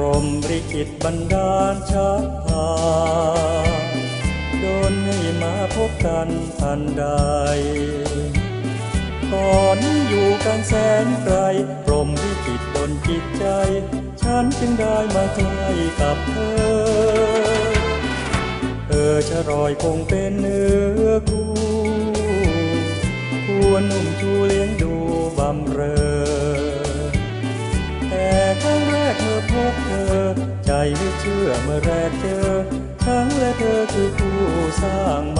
รหมริขิตบันดาลชักพาโดนให้มาพบกันทันใดก่อนอยู่กันแสนไกลพรหมลิขิตดนจิตใจ ฉันจึงได้มาใกล้กับเธอ เธอจะรอยคงเป็นเนื้อคู่ควรนุ่มชูเลี้ยงดูบำเรอ กเธอ ใจไม่เชื่อเมื่อแรกเจอ ทั้งและเธอคือผู้สร้างมา